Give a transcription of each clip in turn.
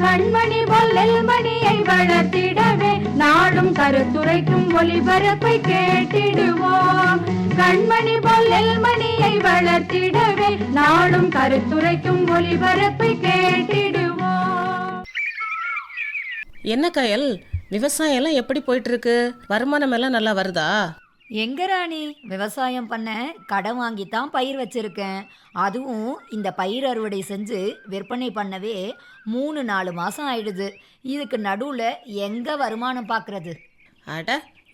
கண்மணி பொல்லல் மணியை வளர்த்திடவே நாடும் கருத்துரைக்கும் ஒளிபரப்பை கேட்டிடுவோம். கண்மணி பொல்லல் மணியை வளர்த்திடவே நாடும் கருத்துரைக்கும் ஒளிபரப்பை கேட்டிடுவோம். என்ன கயல்? விவசாயம் எல்லாம் எப்படி போயிட்டு இருக்கு வருமானம் எல்லாம் நல்லா வருதா? எங்க ராணி? விவசாயம் பண்ண கடன் வாங்கித்தான் பயிர் வச்சிருக்கேன். அதுவும் இந்த பயிர் அறுவடை செஞ்சு விற்பனை பண்ணவே மூணு நாலு மாசம் ஆயிடுது. இதுக்கு நடுவுல எங்க வருமானம் பார்க்கறது அட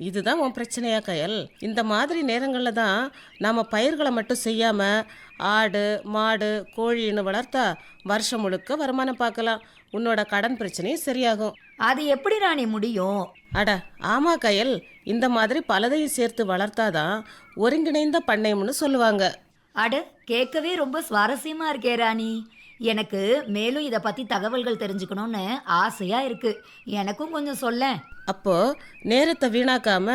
இதுதான் உன் பிரச்சனையா கயல். இந்த மாதிரி நேரங்களில் தான் நாம் பயிர்களை மட்டும் செய்யாமல் ஆடு மாடு கோழின்னு வளர்த்தா வருஷம் முழுக்க வருமானம் பார்க்கலாம். உன்னோட கடன் பிரச்சனையும் சரியாகும். அது எப்படி ராணி முடியும்? அட ஆமா கயல். இந்த மாதிரி பலதையும் சேர்த்து வளர்த்தாதான் ஒருங்கிணைந்த பண்ணையம்னு சொல்லுவாங்க. அட கேட்கவே ரொம்ப சுவாரஸ்யமா இருக்கே ராணி. எனக்கு மேலும் இதை பத்தி தகவல்கள் தெரிஞ்சுக்கணும்னு ஆசையா இருக்கு. எனக்கும் கொஞ்சம் சொல்லேன். அப்போ நேரத்தை வீணாக்காம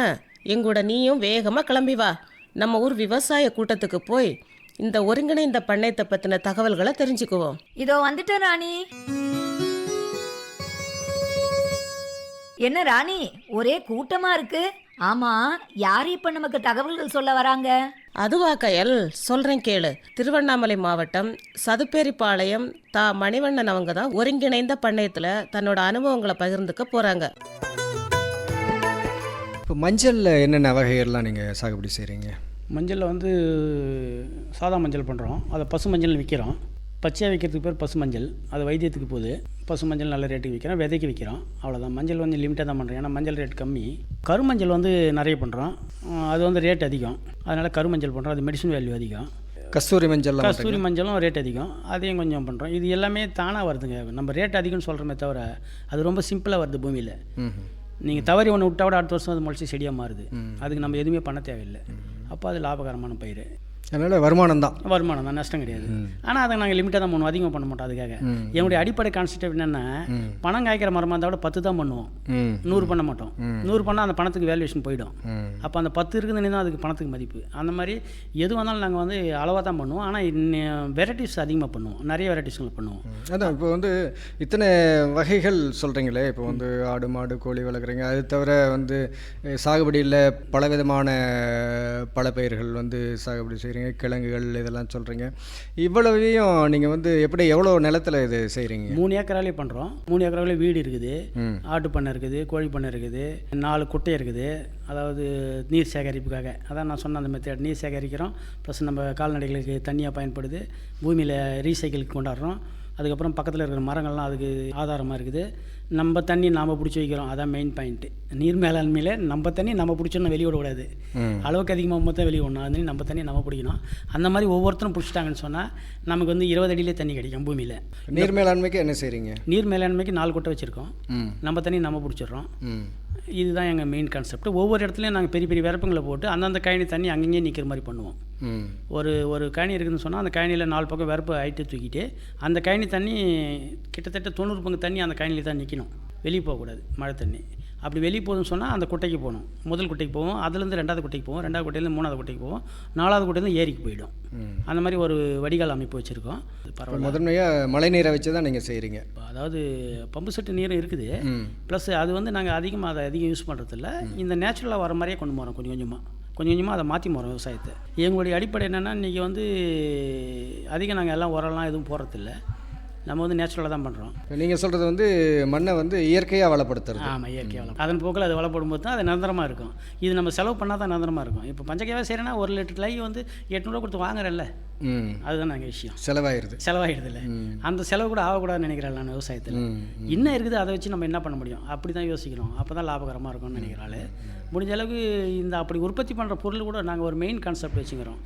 எங்கூட நீயும் வேகமா கிளம்பி வா. நம்ம ஊர் விவசாய கூட்டத்துக்கு போய் இந்த ஒருங்கிணைந்த பண்ணையத்தை பத்தின தகவல்களை தெரிஞ்சுக்குவோம். இதோ வந்துட்டேன் ராணி. என்ன ராணி? ஒரே கூட்டமா இருக்கு? ஆமா யார் இப்ப நமக்கு தகவல்கள் சொல்ல வராங்க? அதுவா கயல்? சொல்றேன் கேளு. திருவண்ணாமலை மாவட்டம் சதுப்பேரிப்பாளையம் தா மணிவண்ணன் அவங்க தான் ஒருங்கிணைந்த பண்ணையத்துல தன்னோட அனுபவங்களை பகிர்ந்துக்க போறாங்க. இப்போ மஞ்சளில் என்னென்ன வகைகள்லாம் நீங்கள் சாகுபடி செய்கிறீங்க மஞ்சளில் வந்து சாதா மஞ்சள் பண்ணுறோம் அதை பசு மஞ்சள் விற்கிறோம் பச்சையாக விற்கிறதுக்கு பேர் பசு மஞ்சள் அது வைத்தியத்துக்கு போகுது. பசு மஞ்சள் நல்ல ரேட்டுக்கு விற்கிறோம் விதைக்கு விற்கிறோம் அவ்வளோதான் மஞ்சள் வந்து லிமிட்டாக தான் பண்ணுறோம் ஏன்னா மஞ்சள் ரேட் கம்மி. கருமஞ்சள் வந்து நிறைய பண்ணுறோம் அது வந்து ரேட் அதிகம். அதனால் கருமஞ்சள் பண்ணுறோம் அது மெடிசன் வேல்யூ அதிகம். கஸ்தூரி மஞ்சள்லாம் கஸ்தூரி மஞ்சளும் ரேட் அதிகம். அதையும் கொஞ்சம் பண்ணுறோம் இது எல்லாமே தானாக வருதுங்க. நம்ம ரேட் அதிகம்னு சொல்கிறோமே தவிர அது ரொம்ப சிம்பிளாக வருது பூமியில். நீங்கள் தவறி ஒன்று விட்டா கூட அடுத்த வருஷம் அது முளைச்சி செடியாக மாறுது. அதுக்கு நம்ம எதுவுமே பண்ண தேவையில்லை. அப்போ அது லாபகரமான பயிர். அதனால் வருமானம் தான் வருமானம் தான் நஷ்டம் கிடையாது. ஆனால் அதை நாங்கள் லிமிட்டாக தான் பண்ணுவோம் அதிகமாக பண்ண மாட்டோம் அதுக்காக. என்னுடைய அடிப்படை கான்செப்ட் என்னென்னா பணம் காய்க்கிற மரமாக இருந்தால் கூட பத்து தான் பண்ணுவோம். நூறு பண்ண மாட்டோம். நூறு பண்ணால் அந்த பணத்துக்கு வேல்யூஷன் போயிடும். அப்போ அந்த பத்து இருக்குதுன்னு தான் அதுக்கு பணத்துக்கு மதிப்பு. அந்த மாதிரி எது வந்தாலும் நாங்கள் வந்து அளவாக தான் பண்ணுவோம். ஆனால் வெரைட்டிஸ் அதிகமாக பண்ணுவோம். நிறைய வெரைட்டிஸ்களை பண்ணுவோம். அதான் இப்போ வந்து இத்தனை வகைகள் சொல்கிறீங்களே இப்போ வந்து ஆடு மாடு கோழி வளர்க்குறீங்க. அது தவிர வந்து சாகுபடியில் பலவிதமான பல பயிர்கள் வந்து சாகுபடி செய்கிறீங்க கிழங்குகள் இதெல்லாம் சொல்கிறீங்க இவ்வளவையும் நீங்கள் வந்து எப்படி எவ்வளோ நிலத்தில் இது செய்கிறீங்க மூணு ஏக்கராலே பண்ணுறோம் மூணு ஏக்கராலே வீடு இருக்குது. ஆட்டு பண்ணை இருக்குது கோழி பண்ணை இருக்குது நாலு குட்டை இருக்குது. அதாவது நீர் சேகரிப்புக்காக. அதான் நான் சொன்ன அந்த மெத்தட் நீர் சேகரிக்கிறோம். ப்ளஸ் நம்ம கால்நடைகளுக்கு தண்ணியாக பயன்படுது. பூமியில் ரீசைக்கிளுக்கு கொண்டாடுறோம். அதுக்கப்புறம் பக்கத்தில் இருக்கிற மரங்கள்லாம் அதுக்கு ஆதாரமாக இருக்குது. நம்ம தண்ணி நாம் பிடிச்சி வைக்கிறோம். அதான் மெயின் பாயிண்ட்டு நீர் மேலாண்மையில் நம்ம தண்ணி நம்ம பிடிச்சோன்னு வெளியே விடக்கூடாது. அளவுக்கு அதிகமாக மொத்தம் வெளியே விடணும். அது நம்ம தண்ணி நம்ம பிடிக்கணும். அந்த மாதிரி ஒவ்வொருத்தரும் பிடிச்சிட்டாங்கன்னு சொன்னால் நமக்கு வந்து இருபது அடியிலே தண்ணி கிடைக்கும் பூமியில். நீர் மேலாண்மைக்கு என்ன செய்கிறீங்க நீர் மேலாண்மைக்கு நாலு குட்டை வச்சுருக்கோம். நம்ம தண்ணி நம்ம பிடிச்சிடுறோம். இதுதான் எங்கள் மெயின் கான்செப்ட் ஒவ்வொரு இடத்துலையும் நாங்கள் பெரிய பெரிய விறப்புங்களை போட்டு அந்தந்த கழனி தண்ணி அங்கங்கே நிற்கிற மாதிரி பண்ணுவோம். ஒரு ஒரு கழனி இருக்குதுன்னு சொன்னால் அந்த கழனியில் நாலு பக்கம் விறப்பு ஹைட்டு தூக்கிட்டு அந்த கழனி தண்ணி கிட்டத்தட்ட தொண்ணூறு பங்கு தண்ணி அந்த கழனியில் தான் நிற்கணும் வெளியே போகக்கூடாது மழை தண்ணி. அப்படி வெளியே போகுதுன்னு சொன்னால் அந்த குட்டைக்கு போகணும். முதல் குட்டைக்கு போவோம் அதுலேருந்து ரெண்டாவது குட்டைக்கு போவோம் ரெண்டாவது குட்டையிலேருந்து மூணாவது குட்டைக்கு போவோம் நாலாவது குட்டையிலேருந்து ஏரிக்கு போயிடும். அந்த மாதிரி ஒரு வடிகால் அமைப்பு வச்சுருக்கோம். பரவாயில்ல. முதன்மையாக மழை நீரை வச்சு தான் நீங்கள் செய்கிறீங்க அதாவது பம்பு செட்டு நீரும் இருக்குது. ப்ளஸ் அது வந்து நாங்கள் அதிகமாக அதை அதிகம் யூஸ் பண்ணுறதில்ல இந்த நேச்சுரலாக வர மாதிரியே கொண்டு போகிறோம் கொஞ்சம் கொஞ்சமாக கொஞ்சம் கொஞ்சமாக அதை மாற்றி போகிறோம் விவசாயத்தை. எங்களுடைய அடிப்படை என்னென்னா இன்றைக்கி வந்து அதிகம் நாங்கள் எல்லாம் உரம்லாம் எதுவும் போடுறதில்ல. நம்ம வந்து நேச்சுரலாக தான் பண்ணுறோம் நீங்கள் சொல்கிறது வந்து மண்ணை வந்து இயற்கையாக வளப்படுத்துறது. ஆமாம் இயற்கை வளம். அதன் போக்கில் அது வளப்படும் போது தான் அது நிரந்தரமாக இருக்கும். இது நம்ம செலவு பண்ணால் தான் நிரந்தரமாக இருக்கும். இப்போ பஞ்சகையாவே செய்கிறேன்னா ஒரு லிட்டர் லை வந்து எட்நூறுவா கொடுத்து வாங்குறேன்ல. அதுதான் நாங்கள் விஷயம். செலவாயிருது. செலவாயிடுதில்ல அந்த செலவு கூட ஆகக்கூடாதுன்னு நினைக்கிறேன் நான் விவசாயத்தில். என்ன இருக்குது அதை வச்சு நம்ம என்ன பண்ண முடியும்? அப்படி தான் யோசிக்கணும் அப்போ தான் லாபகரமாக இருக்கும்னு நினைக்கிறாள். முடிஞ்ச அளவுக்கு இந்த அப்படி உற்பத்தி பண்ணுற பொருள் கூட நாங்கள் ஒரு மெயின் கான்செப்ட் வச்சுக்கிறோம்.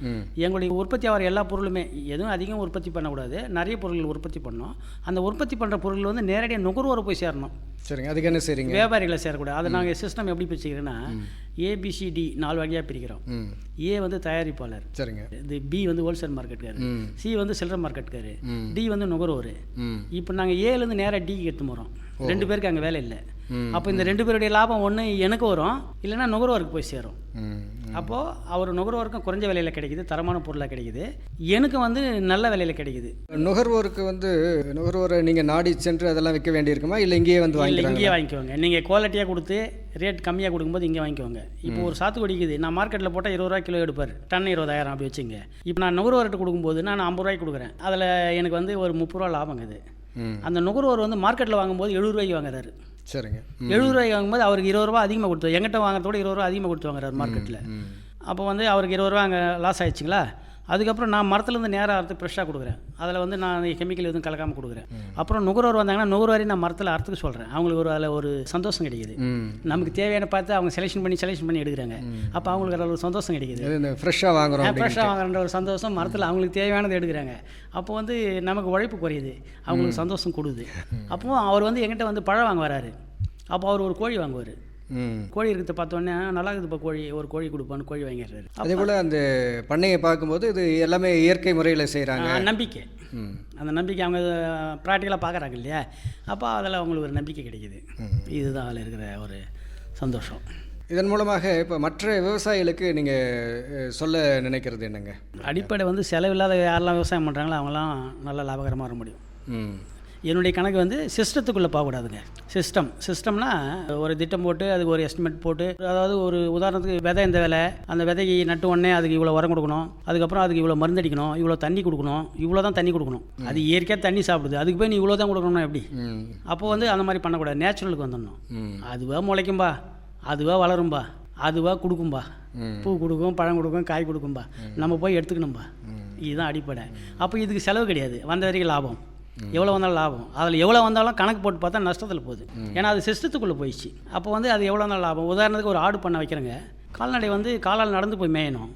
எங்களுடைய உற்பத்தி ஆகிற எல்லா பொருளுமே எதுவும் அதிகம் உற்பத்தி பண்ணக்கூடாது. நிறைய பொருட்கள் உற்பத்தி பண்ணோம். அந்த உற்பத்தி பண்ணுற பொருள் வந்து நேரடியாக நுகர்வோரை போய் சேரணும். சரிங்க. அதுக்கு என்ன செய்றீங்க? வியாபாரிகளை சேரக்கூடாது. அதை நாங்கள் சிஸ்டம் எப்படி பிரிச்சுக்கிறோன்னா ஏபிசிடி நாலு வகையாக பிரிக்கிறோம். ஏ வந்து தயாரிப்பாளர். சரிங்க. இது பி வந்து ஹோல்சேல் மார்க்கெட்டுக்காரு ம். சி வந்து சில்லறை மார்க்கெட்டுக்காரு. டி வந்து நுகர்வோர். இப்போ நாங்கள் ஏலேருந்து நேராக டிக்கு எடுத்து போகிறோம் ரெண்டு பேருக்கு அங்கே வேலை இல்லை. அப்போ இந்த ரெண்டு பேருடைய லாபம் ஒன்று எனக்கு வரும். இல்லைன்னா நுகர்வோருக்கு போய் சேரும். அப்போது அவர் நுகர்வோருக்கும் குறைஞ்ச விலையில் கிடைக்குது தரமான பொருளாக கிடைக்குது. எனக்கு வந்து நல்ல விலையில் கிடைக்குது. நுகர்வோருக்கு வந்து நுகர்வோரை நீங்கள் நாடி சென்று அதெல்லாம் விற்க வேண்டியிருக்குமா? இல்லை இங்கேயே வந்து வாங்கிக்கிறாங்க இங்கேயே வாங்கிக்குவாங்க. நீங்கள் குவாலிட்டியாக கொடுத்து ரேட் கம்மியாக கொடுக்கும்போது இங்கே வாங்கிக்குவாங்க. இப்போ ஒரு சாத்துக்குடி இருக்குது நான் மார்க்கெட்டில் போட்டால் இருபது ரூபா கிலோ எடுப்பார். டன் இருபதாயிரம் அப்படி வச்சுங்க. இப்போ நான் நுகர்வோர்கிட்ட கொடுக்கும்போது நான் ஐம்பது ரூபாய்க்கு கொடுக்குறேன். அதில் எனக்கு வந்து ஒரு முப்பது ரூபா லாபம் இது. அந்த நுகர்வோர் வந்து மார்க்கெட்டில் வாங்கும்போது எழுபது ரூபாய்க்கு வாங்குறாரு. சரிங்க. எழுபது ரூபாய்க்கு வாங்கும்போது அவருக்கு இருபது ரூபா அதிகமாக கொடுத்து எங்கிட்ட வாங்குறதோட இருபது ரூபா அதிகமாக கொடுத்து வாங்குறாரு மார்க்கெட்டில் அப்போ வந்து அவருக்கு இருபது ரூபா அங்கே லாஸ் ஆயிடுச்சுங்களா? அதுக்கப்புறம் நான் மரத்துலேருந்து நேராக அறுத்து ஃப்ரெஷ்ஷாக கொடுக்குறேன். அதில் வந்து நான் கெமிக்கல் எதுவும் கலக்காமல் கொடுக்குறேன். அப்புறம் நுகர்வோர் வந்தாங்கன்னா நுகர்வோரை நான் மரத்தில் அறுத்துக்க சொல்கிறேன் அவங்களுக்கு ஒரு அதில் ஒரு சந்தோஷம் கிடைக்குது. நமக்கு தேவையான பார்த்து அவங்க செலெக்ஷன் பண்ணி செலெக்ஷன் பண்ணி எடுக்கிறாங்க. அப்போ அவங்களுக்கு அதில் ஒரு சந்தோஷம் கிடைக்குது. ஃப்ரெஷ்ஷாக வாங்குறோம் ஃப்ரெஷ்ஷாக வாங்குற ஒரு சந்தோஷம் மரத்தில் அவங்களுக்கு தேவையானது எடுக்கிறாங்க. அப்போ வந்து நமக்கு உழைப்பு குறையுது. அவங்களுக்கு சந்தோஷம் கொடுக்குது அப்போ அவர் வந்து எங்கிட்ட வந்து பழம் வாங்க வராரு. அப்போ அவர் ஒரு கோழி வாங்குவார். கோழி இருக்கிறத பார்த்தோன்னே நல்லா இருக்குதுப்பா கோழி ஒரு கோழி கொடுப்பான்னு கோழி வாங்கிடுறாரு அதே போல் அந்த பண்ணையை பார்க்கும்போது இது எல்லாமே இயற்கை முறையில் செய்கிறாங்க நம்பிக்கை. அந்த நம்பிக்கை அவங்க ப்ராக்டிக்கலாக பார்க்குறாங்க இல்லையா? அப்போ அதில் அவங்களுக்கு ஒரு நம்பிக்கை கிடைக்குது. இதுதான் அதில் இருக்கிற ஒரு சந்தோஷம். இதன் மூலமாக இப்போ மற்ற விவசாயிகளுக்கு நீங்கள் சொல்ல நினைக்கிறது என்னங்க? அடிப்படை வந்து செலவில்லாத யாரெல்லாம் விவசாயம் பண்ணுறாங்களோ அவங்களாம் நல்ல லாபகரமாக வர முடியும். ம். என்னுடைய கணக்கு வந்து சிஸ்டத்துக்குள்ளே போகக்கூடாதுங்க. சிஸ்டம். சிஸ்டம்னா ஒரு திட்டம் போட்டு அதுக்கு ஒரு எஸ்டிமேட் போட்டு அதாவது ஒரு உதாரணத்துக்கு விதை இந்த விலை அந்த விதைக்கு நட்டு உடனே அதுக்கு இவ்வளோ உரம் கொடுக்கணும் அதுக்கப்புறம் அதுக்கு இவ்வளோ மருந்தடிக்கணும் இவ்வளோ தண்ணி கொடுக்கணும் இவ்வளோ தான் தண்ணி கொடுக்கணும். அது இயற்கையாக தண்ணி சாப்பிடுது. அதுக்கு போய் நீ இவ்வளோ தான் கொடுக்கணும்னா எப்படி? அப்போ வந்து அந்த மாதிரி பண்ணக்கூடாது. நேச்சுரலுக்கு வந்துடணும். அதுவாக முளைக்கும்பா. அதுவாக வளரும்பா. அதுவாக கொடுக்கும்பா. பூ கொடுக்கும் பழம் கொடுக்கும் காய் கொடுக்கும்பா. நம்ம போய் எடுத்துக்கணும்பா. இதுதான் அடிப்படை. அப்போ இதுக்கு செலவு கிடையாது. வந்த வரைக்கும் லாபம். எவ்வளோ வந்தாலும் லாபம். அதில் எவ்வளோ வந்தாலும் கணக்கு போட்டு பார்த்தா நஷ்டத்தில் போகுது. ஏன்னா அது சிஸ்டத்துக்குள்ளே போயிடுச்சு. அப்போ வந்து அது எவ்வளோ வந்தாலும் லாபம். உதாரணத்துக்கு ஒரு ஆடு பண்ண வைக்கிறேங்க. கால்நடை வந்து காலால் நடந்து போய் மேயணும்.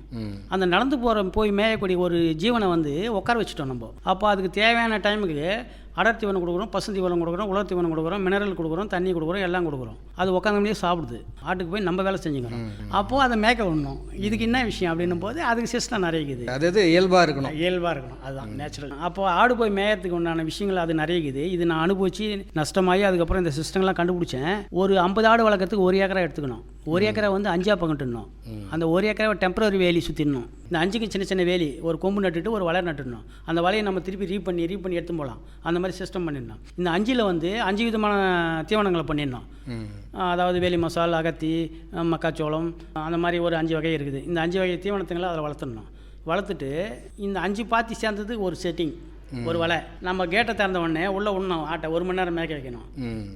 அந்த நடந்து போகிற போய் மேயக்கூடிய ஒரு ஜீவனை வந்து உட்கார வச்சுட்டோம் நம்ம. அப்போ அதுக்கு தேவையான டைமுக்கு அடர் தீவனம் கொடுக்குறோம் பசு தீவனம் கொடுக்குறோம் உலர் தீவனம் கொடுக்குறோம் மினரல் கொடுக்குறோம் தண்ணி கொடுக்குறோம் எல்லாம் கொடுக்குறோம். அது உட்காந்தோடனே சாப்பிடுது. ஆட்டுக்கு போய் நம்ம வேலை செஞ்சுக்கிறோம். அப்போது அதை மேய்க்க விடணும் இதுக்கு என்ன விஷயம் அப்படின்னும் போது அதுக்கு சிஸ்டம் நிறைய இருக்குது அது அது இயல்பாக இருக்கணும். இயல்பாக இருக்கணும். அதுதான் நேச்சுரல் அப்போ ஆடு போய் மேயறதுக்கு உண்டான விஷயங்கள் அது நிறைய இருக்குது இது நான் அனுபவிச்சு நஷ்டமாகி அதுக்கப்புறம் இந்த சிஸ்டம்லாம் கண்டுபிடிச்சேன். ஒரு ஐம்பது ஆடு வளர்க்கறதுக்கு ஒரு ஏக்கரா எடுத்துக்கணும். ஒரு ஏக்கரை வந்து அஞ்சா பங்கிட்டுணும் அந்த ஒரு ஏக்கரை டெம்பரரி வேலி சுற்றிடணும் இந்த அஞ்சுக்கு சின்ன சின்ன வேலி ஒரு கொம்பு நட்டுட்டு ஒரு வலை நட்டுடணும். அந்த வலையை நம்ம திருப்பி ரீ பண்ணி ரீ பண்ணி எடுத்து போகலாம். அந்த மாதிரி சிஸ்டம் பண்ணிடணும் இந்த அஞ்சில் வந்து அஞ்சு விதமான தீவனங்களை ம். அதாவது வேலி மசால் அகத்தி மக்காச்சோளம் அந்த மாதிரி ஒரு அஞ்சு வகை இருக்குது. இந்த அஞ்சு வகை தீவனத்துங்களை அதில் வளர்த்துடணும். வளர்த்துட்டு இந்த அஞ்சு பாத்தி சேர்ந்தது ஒரு செட்டிங் ஒரு வலை. நம்ம கேட்டை திறந்த உடனே உள்ளே உண்ணணும் ஆட்டை. ஒரு மணி நேரம் மேய்க்க வைக்கணும்.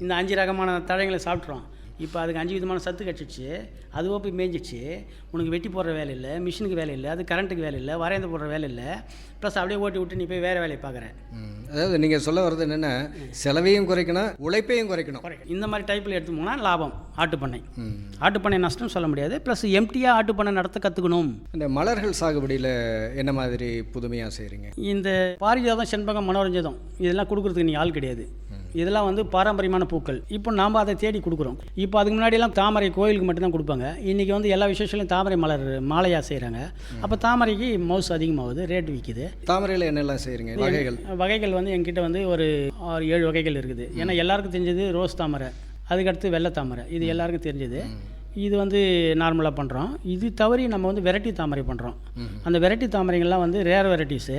இந்த அஞ்சு ரகமான தழைங்களை சாப்பிட்றோம் இப்போ அதுக்கு அஞ்சு விதமான சத்து கிடச்சிச்சு. அதுவோ போய் மேய்ஞ்சிச்சு உனக்கு வெட்டி போடுற வேலை இல்லை மிஷினுக்கு வேலை இல்லை அது கரண்ட்டுக்கு வேலை இல்லை வரைந்து போடுற வேலை இல்லை. ப்ளஸ் அப்படியே ஓட்டி விட்டு நீ போய் வேறு வேலையை பார்க்குற. ம். அதாவது நீங்கள் சொல்ல வர்றது என்னென்னா செலவையும் குறைக்கணும் உழைப்பையும் குறைக்கணும். குறைக்கும் இந்த மாதிரி டைப்பில் எடுத்து போனால் லாபம் ஆட்டுப்பண்ணை. ஆட்டுப்பண்ணை நஷ்டம் சொல்ல முடியாது. ப்ளஸ் எம்டியாக ஆட்டுப்பண்ணை நடத்த கற்றுக்கணும் இந்த மலர்கள் சாகுபடியில் என்ன மாதிரி புதுமையாக செய்கிறீங்க இந்த பாரிஜாதம் செண்பகம் மனோரஞ்சதம் இதெல்லாம் கொடுக்குறதுக்கு நீ ஆள் கிடையாது. இதெல்லாம் வந்து பாரம்பரியமான பூக்கள். இப்போ நாம் அதை தேடி கொடுக்குறோம். இப்போ அதுக்கு முன்னாடியெல்லாம் தாமரை கோயிலுக்கு மட்டும்தான் கொடுப்பாங்க. இன்றைக்கி வந்து எல்லா விசேஷத்துலையும் தாமரை மலர் மாலையாக செய்கிறாங்க அப்போ தாமரைக்கு மவுஸ் அதிகமாகுது ரேட் விற்கிது தாமரையில் என்னெல்லாம் செய்கிறீங்க வகைகள்? வகைகள் வந்து என்கிட்ட வந்து ஒரு ஆறு ஏழு வகைகள் இருக்குது. ஏன்னா எல்லாருக்கும் தெரிஞ்சது ரோஸ் தாமரை அதுக்கடுத்து வெள்ளை தாமரை. இது எல்லாருக்கும் தெரிஞ்சது. இது வந்து நார்மலாக பண்ணுறோம் இது தவறி நம்ம வந்து வெரைட்டி தாமரை பண்ணுறோம் அந்த வெரைட்டி தாமரைகள்லாம் வந்து ரேர் வெரைட்டிஸு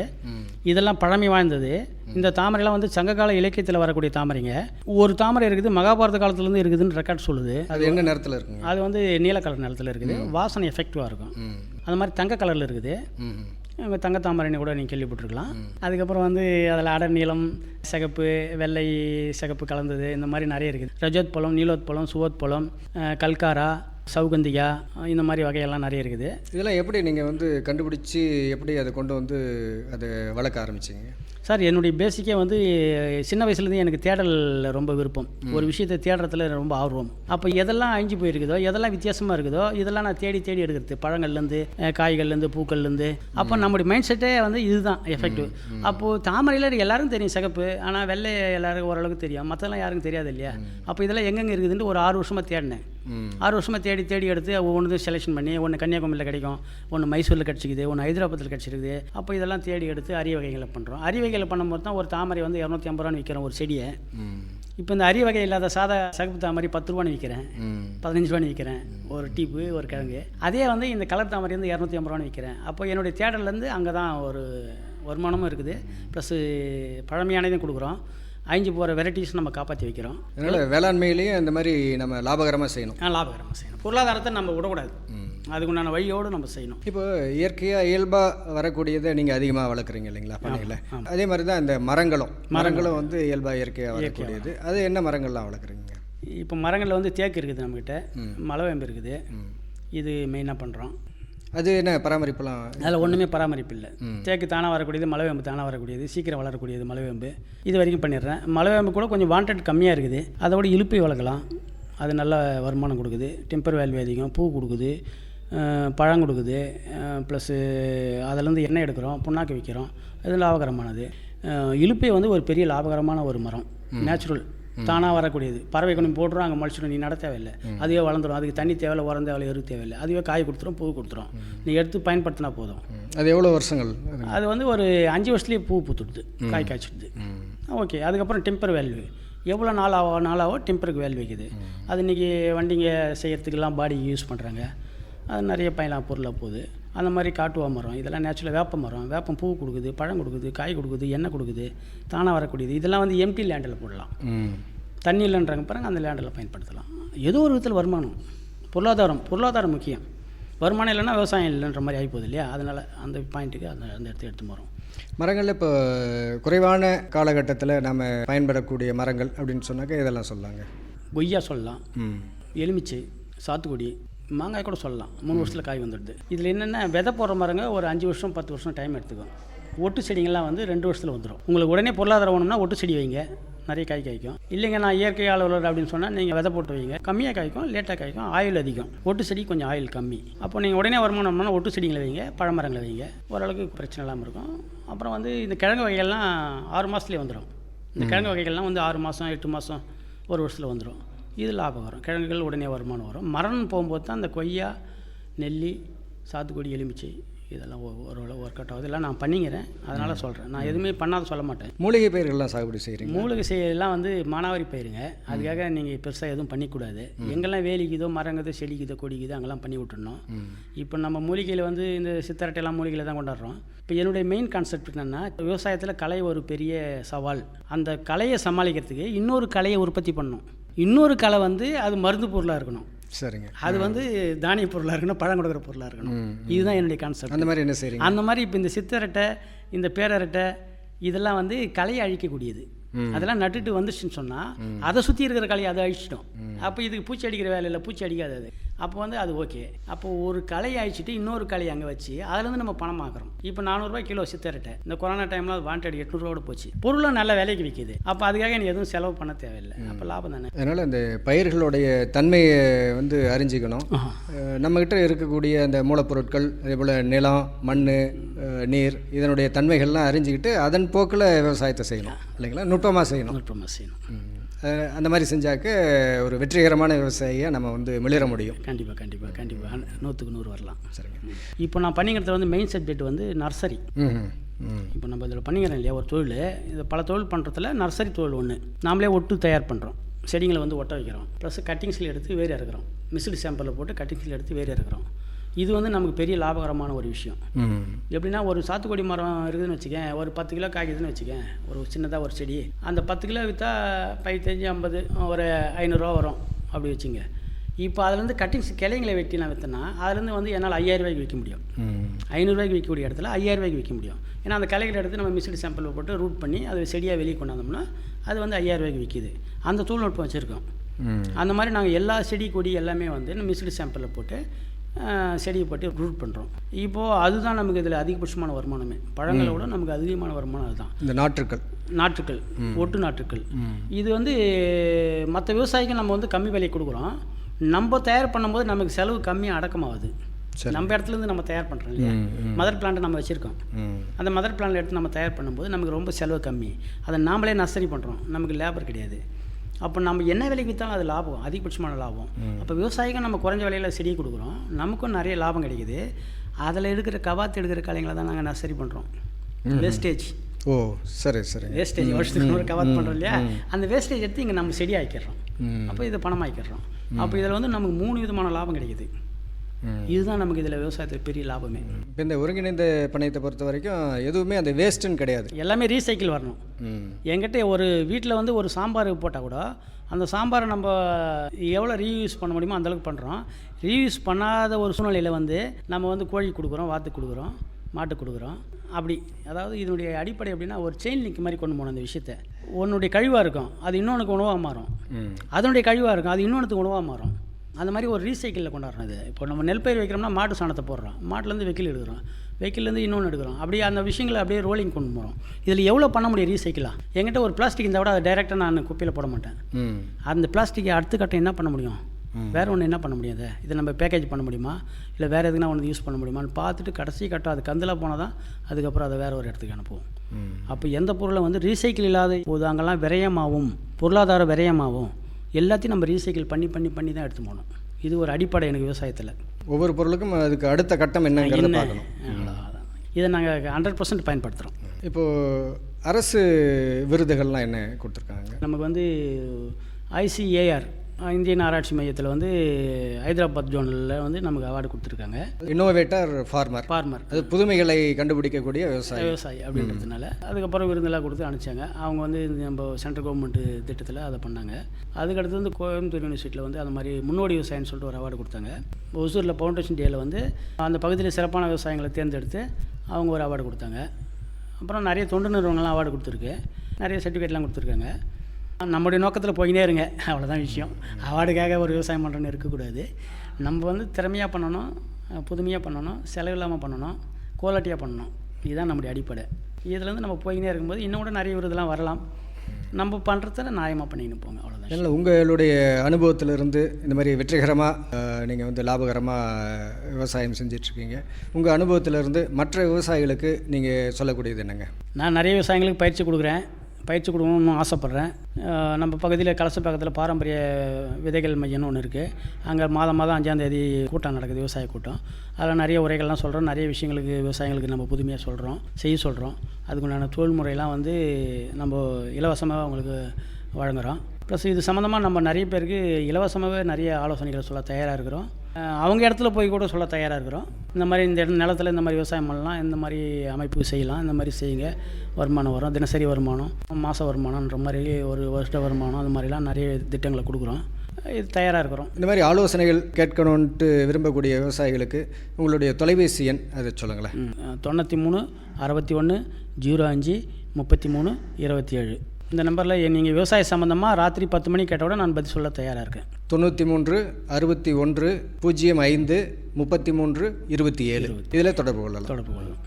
இதெல்லாம் பழமை வாய்ந்தது. இந்த தாமரைலாம் வந்து சங்ககால இலக்கியத்தில் வரக்கூடிய தாமரைங்க. ஒரு தாமரை இருக்குது மகாபாரத காலத்துலேருந்து இருக்குதுன்னு ரெக்கார்ட் சொல்லுது. அது என்ன நிறத்தில் இருக்குங்க? அது வந்து நீல கலர் நிலத்தில் இருக்குது. வாசனை எஃபெக்டிவாக இருக்கும். அது மாதிரி தங்க கலரில் இருக்குது. தங்க தாமரைன்னு கூட நீங்கள் கேள்விப்பட்டிருக்கலாம். அதுக்கப்புறம் வந்து அதில் அடர் நீளம் சிகப்பு வெள்ளை சிகப்பு கலந்தது இந்த மாதிரி நிறைய இருக்குது. ரஜோத் பழம் நீலோத் பழம் சுவோத் பழம் கல்காரா சவுகந்தியா இந்த மாதிரி வகையெல்லாம் நிறைய இருக்குது. இதெல்லாம் எப்படி நீங்கள் வந்து கண்டுபிடிச்சி எப்படி அதை கொண்டு வந்து அதை வளர்க்க ஆரம்பிச்சீங்க? சார் என்னுடைய பேசிக்கே வந்து சின்ன வயசுலேருந்து எனக்கு தேடல் ரொம்ப விருப்பம். ஒரு விஷயத்தை தேடுறதுல ரொம்ப ஆர்வம். அப்போ எதெல்லாம் அழிஞ்சு போயிருக்குதோ எதெல்லாம் வித்தியாசமாக இருக்குதோ இதெல்லாம் நான் தேடி தேடி எடுக்கிறது. பழங்கள்லேருந்து காய்கள்லேருந்து பூக்கள்லேருந்து. அப்போ நம்முடைய மைண்ட் செட்டே வந்து இதுதான் எஃபெக்டிவ் அப்போது தாமரையில் எல்லாருக்கும் தெரியும் சிகப்பு ஆனால் வெள்ளை எல்லாருக்கும் ஓரளவுக்கு தெரியும். மற்றெல்லாம் யாருக்கும் தெரியாது இல்லையா? அப்போ இதெல்லாம் எங்கெங்கே இருக்குதுன்னு ஒரு ஆறு வருஷமாக தேடினேன். ஆறு வருஷமாக தேடி தேடி எடுத்து ஒவ்வொன்றும் செலெக்ஷன் பண்ணி ஒன்று கன்னியாகுமரியில் கிடைக்கும் ஒன்று மைசூரில் கிடச்சிக்குது ஒன்று ஹைதராபாத்தில் கிடச்சிருக்குது. அப்போ இதெல்லாம் தேடி எடுத்து அரிய வகைகளை பண்ணுறோம் அரிய வகைகளை பண்ணும்போது தான் ஒரு தாமரை வந்து இரநூத்தி ஐம்பது ரூபான்னு விற்கிறோம் ஒரு செடியை. இப்போ இந்த அரிய வகை இல்லாத சாதா சகப்பு தாமரை பத்து ரூபான்னு விற்கிறேன் பதினஞ்சு ரூபான்னு விற்கிறேன் ஒரு டீப்பு ஒரு கிழங்கு. அதே வந்து இந்த கலர் தாமரை வந்து இரநூத்தி ஐம்பது ரூபான்னு விற்கிறேன் அப்போ என்னுடைய தேடல்லேருந்து அங்கே தான் ஒரு வருமானமும் இருக்குது. ப்ளஸ்ஸு பழமையானதையும் கொடுக்குறோம். அழிஞ்சு போகிற வெரைட்டிஸ் நம்ம காப்பாற்றி வைக்கிறோம். அதனால் வேளாண்மையிலையும் இந்த மாதிரி நம்ம லாபகரமாக செய்யணும். ஆ, லாபகரமாக செய்யணும். பொருளாதாரத்தை நம்ம விடக்கூடாது. அதுக்குண்டான வழியோடு நம்ம செய்யணும். இப்போ இயற்கையாக இயல்பாக வரக்கூடியதை நீங்கள் அதிகமாக வளர்க்குறீங்க இல்லைங்களா பண்ணையில்? அதே மாதிரி தான் இந்த மரங்களும். மரங்களும். வந்து இயல்பாக இயற்கையாக வரக்கூடியது. அது என்ன மரங்கள்லாம் வளர்க்குறீங்க? இப்போ மரங்களில் வந்து தேக்கு இருக்குது நம்மக்கிட்ட மலைவேம்பு இருக்குது. இது மெயினாக பண்ணுறோம் அது என்ன பராமரிப்பெல்லாம் அதில் ஒன்றுமே பராமரிப்பு இல்லை. தேக்கு தானாக வரக்கூடியது மலைவேம்பு தானாக வரக்கூடியது சீக்கிரம் வளரக்கூடியது மலைவேம்பு இது வரைக்கும் பண்ணிடுறேன். மலைவேம்பு கூட கொஞ்சம் வாண்டட் கம்மியாக இருக்குது. அதோட இழுப்பை வளர்க்கலாம். அது நல்ல வருமானம் கொடுக்குது. டெம்பர் வேல்யூ அதிகம் பூ கொடுக்குது பழம் கொடுக்குது ப்ளஸ்ஸு அதிலேருந்து எண்ணெய் எடுக்கிறோம் புண்ணாக்கு விற்கிறோம். அது லாபகரமானது. அஹ், இலுப்பை வந்து ஒரு பெரிய லாபகரமான ஒரு மரம். நேச்சுரல் தானாக வரக்கூடியது. பறவை கொண்டு போட்டுரும் அங்கே முளைச்சிடும் நீ நட தேவையில்லை. அதுவே வளர்ந்துடும் அதுக்கு தண்ணி தேவையில்லை உரம் தேவையில்லை எரு தேவையில்லை. அதுவே காய் கொடுத்துரும் பூ கொடுத்துரும். நீ எடுத்து பயன்படுத்தினா போதும். அது எவ்வளோ வருஷங்கள்? அது? வந்து ஒரு அஞ்சு வருஷத்துலேயே பூ பூத்துடுது. காய் காய்ச்சிடுது. ஓகே. அதுக்கப்புறம் டெம்பர் வேல்யூ. எவ்வளோ நாள் ஆகும் நாளாவோ டெம்பருக்கு வேல்யூ வைக்குது. அது இன்றைக்கி வண்டிங்க செய்கிறதுக்கெல்லாம் பாடி யூஸ் பண்ணுறாங்க அது நிறைய பயலாம் பொருளாக போகுது. அந்த மாதிரி காட்டுவா மரம் இதெல்லாம் நேச்சுரலாக வேப்ப மரம் வேப்பம் பூ கொடுக்குது பழம் கொடுக்குது காய் கொடுக்குது எண்ணெய் கொடுக்குது தானாக வரக்கூடியது. இதெல்லாம் வந்து எம்டி லேண்டில் போடலாம். தண்ணி இல்லைன்றாங்க பாருங்க அந்த லேண்டில் பயன்படுத்தலாம். ஏதோ ஒரு விதத்தில் வருமானம். பொருளாதாரம் பொருளாதாரம் முக்கியம். வருமானம் இல்லைன்னா விவசாயம் இல்லைன்ற மாதிரி ஆகிப்போகுது இல்லையா? அதனால் அந்த பாயிண்ட்டுக்கு அந்த அந்த இடத்த எடுத்து வரோம் மரங்களில் இப்போ குறைவான காலகட்டத்தில் நம்ம பயன்படக்கூடிய மரங்கள் அப்படின்னு சொன்னாக்க இதெல்லாம் சொல்லாங்க கொய்யா சொல்லலாம். எலுமிச்சை சாத்துக்குடி மாங்காய் கூட சொல்லலாம். மூணு வருஷத்தில் காய் வந்துடுது. இதில் என்னென்ன விதை போடுற மரங்க ஒரு அஞ்சு வருஷம் பத்து வருஷம் டைம் எடுத்துக்கும். ஒட்டு செடிங்கள்லாம் வந்து ரெண்டு வருஷத்தில் வந்துடும் உங்களுக்கு உடனே பொருளாதாரம் வேணும்னா ஒட்டு செடி வைங்க. நிறைய காய் காய்க்கும். இல்லைங்க நான் இயற்கை ஆளுநர் அப்படின்னு சொன்னால் நீங்கள் விதை போட்டு வைங்க. கம்மியாக காய்க்கும் லேட்டாக காய்க்கும் ஆயில் அதிகம். ஒட்டு செடி கொஞ்சம் ஆயில் கம்மி. அப்போ நீங்கள் உடனே வருமானம் பண்ணால் ஒட்டு செடிங்களை வைங்க பழமரங்களை வைங்க. ஓரளவுக்கு பிரச்சனை இல்லாமல் இருக்கும். அப்புறம் வந்து இந்த கிழங்கு வகைகள்லாம் ஆறு மாதத்துலேயே வந்துடும் இந்த கிழங்கு வகைகள்லாம் வந்து ஆறு மாதம் எட்டு மாதம் ஒரு வருஷத்தில் வந்துடும் இது லாபம் வரும். கிழங்குகள் உடனே வருமானம் வரும். மரம் போகும்போது தான் அந்த கொய்யா நெல்லி சாத்துக்குடி எலுமிச்சை இதெல்லாம் ஓரளவு ஒர்க் அவுட் ஆகுது. இதெல்லாம் நான் பண்ணிக்கிறேன். அதனால் சொல்கிறேன் நான் எதுவுமே பண்ணாத சொல்ல மாட்டேன். மூலிகை பயிர்கள்லாம் சாகுபடி செய்கிறீங்க மூலிகை செய்யலாம் வந்து மானாவாரி பயிருங்க. அதுக்காக நீங்கள் பெருசாக எதுவும் பண்ணிக்கூடாது. எங்கெல்லாம் வேலிக்குதோ மரங்குதோ செடிக்குதோ கொடிக்குதோ அங்கெல்லாம் பண்ணி விட்டுறணும். இப்போ நம்ம மூலிகையில் வந்து இந்த சித்தரட்டையெல்லாம் மூலிகையில் தான் கொண்டாடுறோம் இப்போ என்னுடைய மெயின் கான்செப்ட் என்னென்னா விவசாயத்தில் கலை ஒரு பெரிய சவால். அந்த கலையை சமாளிக்கிறதுக்கு இன்னொரு கலையை உற்பத்தி பண்ணணும். இன்னொரு கலை வந்து அது மருந்து பொருளாக இருக்கணும். சரிங்க. அது வந்து தானிய பொருளாக இருக்கணும் பழம் கொடுக்குற பொருளாக இருக்கணும். இதுதான் என்னுடைய கான்செப்ட் அந்த மாதிரி என்ன செய்கிறீங்க அந்த மாதிரி இப்போ இந்த சித்தரட்டை இந்த பேரரட்டை இதெல்லாம் வந்து கலையை அழிக்கக்கூடியது. அதெல்லாம் நட்டுட்டு வந்துச்சுன்னு சொன்னால் அதை சுற்றி இருக்கிற கலையை அதை அழிச்சிட்டோம். அப்போ இதுக்கு பூச்சி அடிக்கிற வேலை இல்லை பூச்சி அடிக்காது அது. அப்போ வந்து அது ஓகே. அப்போ ஒரு கலையை அழிச்சிட்டு இன்னொரு கலையை அங்கே வச்சு அதுலேருந்து நம்ம பணம் ஆக்குறோம் இப்போ நானூறுரூவா கிலோ சித்தரட்டை இந்த கொரோனா டைமில் அது வாண்டட் எட்நூறுவாவோட போச்சு. பொருளும் நல்ல விலைக்கு விற்கிது அப்போ அதுக்காக எனக்கு எதுவும் செலவு பண்ண தேவையில்லை. அப்போ லாபம் தானே? அதனால் இந்த பயிர்களுடைய தன்மையை வந்து அறிஞ்சிக்கணும். அஹ் நம்மகிட்ட இருக்கக்கூடிய அந்த மூலப்பொருட்கள் அதே போல் நிலம் மண் நீர் இதனுடைய தன்மைகள்லாம் அறிஞ்சிக்கிட்டு அதன் போக்கில் விவசாயத்தை செய்யணும். இல்லைங்களா? நுட்பமாக செய்யணும். நுட்பமாக செய்யணும். அந்த மாதிரி செஞ்சாக்க ஒரு வெற்றிகரமான விவசாயியை நம்ம வந்து மிளிர முடியும். கண்டிப்பாக கண்டிப்பாக கண்டிப்பாக நூற்றுக்கு நூறு வரலாம். சரிங்க. இப்போ நான் பண்ணிக்கிறது வந்து மெயின் சப்ஜெக்ட் வந்து நர்சரி இப்போ நம்ம இதில் பண்ணிக்கிறோம் இல்லையா ஒரு தொழில். இது பல தொழில் பண்ணுறதுல நர்சரி தொழில் ஒன்று நாமளே ஒட்டு தயார் பண்ணுறோம் செடிங்களை வந்து ஒட்ட வைக்கிறோம். ப்ளஸ் கட்டிங்ஸில் எடுத்து வேறு இறக்குறோம். மிஸ்டு சாம்பிளில் போட்டு கட்டிங்ஸில் எடுத்து வேறு இறக்குறோம். இது வந்து நமக்கு பெரிய லாபகரமான ஒரு விஷயம். எப்படின்னா ஒரு சாத்துக்குடி மரம் இருக்குதுன்னு வச்சுக்கேன் ஒரு பத்து கிலோ காய்க்குதுன்னு வச்சுக்கேன் ஒரு சின்னதாக ஒரு செடி. அந்த பத்து கிலோ விற்றா பதினஞ்சு ஐம்பது ஒரு ஐநூறுரூவா வரும். அப்படி வச்சுங்க. இப்போ அதுலேருந்து கட்டிங்ஸ் கிளைங்களை வெட்டி நான் விற்றேன்னா அதுலேருந்து வந்து என்னால் ஐயாயிரம் ரூபாய்க்கு விற்க முடியும். ஐநூறுரூவாய்க்கு விற்கக்கூடிய இடத்துல ஐயாயிரம் ரூபாய்க்கு விற்க முடியும். ஏன்னா அந்த கலைகளை எடுத்து நம்ம மிஸ்டு சாம்பிள் போட்டு ரூட் பண்ணி அது செடியாக வெளியே கொண்டாந்தோம்னா அது வந்து ஐயாயிரம் ரூபாய்க்கு விற்கிது அந்த தொழில்நுட்பம் வச்சுருக்கோம். அந்த மாதிரி நாங்கள் எல்லா செடி கொடி எல்லாமே வந்து மிஸ்டு சாம்பிளில் போட்டு செடியை பற்றி ரூட் பண்ணுறோம். இப்போது அதுதான் நமக்கு இதில் அதிகபட்சமான வருமானமே. பழங்களை விட நமக்கு அதிகமான வருமானம் அதுதான். இந்த நாற்றுக்கள். நாற்றுக்கள் ஒட்டு நாற்றுக்கள். இது வந்து மற்ற விவசாயிக்கு நம்ம வந்து கம்மி விலைக்கு கொடுக்குறோம். நம்ம தயார் பண்ணும்போது நமக்கு செலவு கம்மியாக அடக்கமாகுது. நம்ம இடத்துல இருந்து நம்ம தயார் பண்ணுறோம் இல்லையா? மதர் பிளான்ட் நம்ம வச்சுருக்கோம். அந்த மதர் பிளான்ட் எடுத்து நம்ம தயார் பண்ணும்போது நமக்கு ரொம்ப செலவு கம்மி. அதை நாமளே நர்சரி பண்ணுறோம் நமக்கு லேபர் கிடையாது. அப்போ நம்ம என்ன விலைக்கு விற்றாலும் அது லாபம் அதிகபட்சமான லாபம். அப்போ விவசாயிக்கும் நம்ம குறைஞ்ச விலையில் செடி கொடுக்குறோம். நமக்கும் நிறைய லாபம் கிடைக்குது. அதில் எடுக்கிற கவாத்து எடுக்கிற கலைங்களை தான் நாங்கள் நர்சரி பண்ணுறோம் வேஸ்டேஜ். ஓ சரி சரி. வேஸ்டேஜ் வருஷத்துக்கு ஒரு கவாத் பண்ணுறோம் இல்லையா அந்த வேஸ்டேஜ் எடுத்து இங்கே நம்ம செடி ஆக்கிடுறோம். அப்போ இதை பணம் ஆக்கிடுறோம் அப்போ இதில் வந்து நமக்கு மூணு விதமான லாபம் கிடைக்குது. இதுதான் நமக்கு இதில் விவசாயத்தில் பெரிய லாபமே. இப்போ இந்த ஒருங்கிணைந்த பண்ணையத்தை பொறுத்த வரைக்கும் எதுவுமே அந்த வேஸ்ட்டுன்னு கிடையாது. எல்லாமே ரீசைக்கிள் வரணும். ம். என்கிட்ட ஒரு வீட்டில் வந்து ஒரு சாம்பார் போட்டால் கூட அந்த சாம்பாரை நம்ம எவ்வளோ ரீயூஸ் பண்ண முடியுமோ அந்தளவுக்கு பண்ணுறோம் ரீயூஸ் பண்ணாத ஒரு சூழ்நிலையில் வந்து நம்ம வந்து கோழி கொடுக்குறோம் வாத்து கொடுக்குறோம் மாட்டு கொடுக்குறோம். அப்படி. அதாவது இதனுடைய அடிப்படை எப்படின்னா ஒரு செயின் லிங்க் மாதிரி கொண்டு போகணும் அந்த விஷயத்தை. உன்னுடைய கழிவாக இருக்கும் அது இன்னொன்றுக்கு உணவாக மாறும். அதனுடைய கழிவாக இருக்கும் அது இன்னொன்றுக்கு உணவாக மாறும். அந்த மாதிரி ஒரு ரீசைக்கிளில் கொண்டாடுறோம் இது. இப்போ நம்ம நெல் பயிர் வைக்கிறோம்னா மாட்டு சாணத்தை போடுறோம். மாட்டுலேருந்து வெக்கில் எடுக்கிறோம். வெக்கிலேருந்து இன்னொன்று எடுக்கிறோம். அப்படியே அந்த விஷயங்களை அப்படியே ரோலிங் கொண்டு போகிறோம் இதில் எவ்வளோ பண்ண முடியும் ரீசைக்கிளாக என்கிட்ட ஒரு பிளாஸ்டிக் இந்த விட அதை டைரெக்டாக நான் குப்பையில் போட மாட்டேன். அந்த பிளாஸ்டிக்கை அடுத்த கட்டம் என்ன பண்ண முடியும்? வேறு ஒன்று என்ன பண்ண முடியாது இதை? நம்ம பேக்கேஜ் பண்ண முடியுமா? இல்லை வேறு எதுனா ஒன்று யூஸ் பண்ண முடியுமான்னு பார்த்துட்டு கடைசி கட்டம் அது கந்தில் போனால் தான் அதுக்கப்புறம் அதை வேறு ஒரு இடத்துக்கு அனுப்புவோம். அப்போ எந்த பொருளை வந்து ரீசைக்கிள் இல்லாத போது அங்கெல்லாம் விரயமாகும் பொருளாதார விரயமாகும் எல்லாத்தையும் நம்ம ரீசைக்கிள் பண்ணி பண்ணி பண்ணி தான் எடுத்து போகணும். இது ஒரு அடிப்படை எனக்கு விவசாயத்தில். ஒவ்வொரு பொருளுக்கும் அதுக்கு அடுத்த கட்டம் என்னங்கிறத என்ன? பார்க்கணும். இதை நாங்கள் ஹண்ட்ரட் பர்சன்ட் பயன்படுத்துகிறோம் இப்போது அரசு விருதுகள்லாம் என்ன கொடுத்துருக்காங்க? நமக்கு வந்து ஐசிஏஆர் இந்தியன் ஆராய்ச்சி மையத்தில் வந்து ஹைதராபாத் ஜோனில் வந்து நமக்கு அவார்டு கொடுத்துருக்காங்க. இன்னோவேட்டர் ஃபார்மர் ஃபார்மர் அது புதுமைகளை கண்டுபிடிக்கக்கூடிய விவசாயி. விவசாயி அப்படின்றதுனால. அதுக்கப்புறம் விருந்தெல்லாம் கொடுத்து அனுப்பிச்சாங்க. அவங்க வந்து இந்த நம்ம சென்ட்ரல் கவர்மெண்ட் திட்டத்தில் அதை பண்ணாங்க. அதுக்கடுத்து வந்து கோயம்புத்தூர் யூனிவர்சிட்டியில் வந்து அந்த மாதிரி முன்னோடி விவசாயம்னு சொல்லிட்டு ஒரு அவார்டு கொடுத்தாங்க. ஒசூரில் ஃபவுண்டேஷன் டேயில் வந்து அந்த பகுதியில் சிறப்பான விவசாயங்களை தேர்ந்தெடுத்து அவங்க ஒரு அவார்டு கொடுத்தாங்க. அப்புறம் நிறைய தொண்டு நிறுவனங்கள்லாம் அவார்டு கொடுத்துருக்கு. நிறைய சர்டிஃபிகேட்லாம் கொடுத்துருக்காங்க. நம்முடைய நோக்கத்தில் போயினே இருங்க. அவ்வளோதான் விஷயம். அவார்டுக்காக ஒரு விவசாயம் பண்ணுறோன்னு இருக்கக்கூடாது. நம்ம வந்து திறமையாக பண்ணணும் புதுமையாக பண்ணணும் செலவு இல்லாமல் பண்ணணும் குவாலிட்டியாக பண்ணணும். இதுதான் நம்முடைய அடிப்படை. இதுலேருந்து நம்ம போயினே இருக்கும்போது இன்னும் கூட நிறைய விருதெல்லாம் வரலாம். நம்ம பண்ணுறத நியாயமாக பண்ணின்னு போங்க. அவ்வளோதான் இல்லை உங்களுடைய அனுபவத்திலிருந்து இந்த மாதிரி வெற்றிகரமாக நீங்கள் வந்து லாபகரமாக விவசாயம் செஞ்சிட்ருக்கீங்க. உங்கள் அனுபவத்திலிருந்து மற்ற விவசாயிகளுக்கு நீங்கள் சொல்லக்கூடியது என்னங்க? நான் நிறைய விவசாயிகளுக்கு பயிற்சி கொடுக்குறேன். பயிற்சி கொடுக்கணும்னு ஆசைப்பட்றேன். நம்ம பகுதியில் கலச பக்கத்தில் பாரம்பரிய விதைகள் மையம்னு ஒன்று இருக்குது அங்கே மாதம் மாதம் அஞ்சாந்தேதி கூட்டம் நடக்குது விவசாய கூட்டம். அதில் நிறைய உரைகள்லாம் சொல்கிறோம் நிறைய விஷயங்களுக்கு விவசாயிகளுக்கு நம்ம புதுமையாக சொல்கிறோம் செய்ய சொல்கிறோம் அதுக்குண்டான தொழில்முறையெல்லாம் வந்து நம்ம இலவசமாக அவங்களுக்கு வழங்குகிறோம் ப்ளஸ் இது சம்மந்தமாக நம்ம நிறைய பேருக்கு இலவசமாகவே நிறைய ஆலோசனைகளை சொல்ல தயாராக இருக்கிறோம். அவங்க இடத்துல போய் கூட சொல்ல தயாராக இருக்கிறோம். இந்த மாதிரி இந்த இடம் நிலத்தில் இந்த மாதிரி விவசாயம் பண்ணலாம் இந்த மாதிரி அமைப்பு செய்யலாம் இந்த மாதிரி செய்யுங்க. வருமானம் வரும். தினசரி வருமானம் மாத வருமானம்ன்ற மாதிரி ஒரு வருஷ வருமானம் அந்த மாதிரிலாம் நிறைய திட்டங்களை கொடுக்குறோம். இது தயாராக இருக்கிறோம். இந்த மாதிரி ஆலோசனைகள் கேட்கணுன்ட்டு விரும்பக்கூடிய விவசாயிகளுக்கு உங்களுடைய தொலைபேசி எண் அதை சொல்லுங்களேன். தொண்ணூற்றி மூணு அறுபத்தி ஒன்று ஜீரோ அஞ்சு முப்பத்தி மூணு இருபத்தி ஏழு. இந்த நம்பரில் நீங்கள் விவசாய சம்மந்தமாக ராத்திரி பத்து மணி கேட்டோட நான் பதில் சொல்ல தயாராக இருக்கேன். தொண்ணூற்றி மூன்று அறுபத்தி ஒன்று பூஜ்ஜியம் ஐந்து முப்பத்தி மூன்று இருபத்தி ஏழு. இதில் தொடர்பு கொள்ளலாம். தொடர்பு கொள்ளலாம்.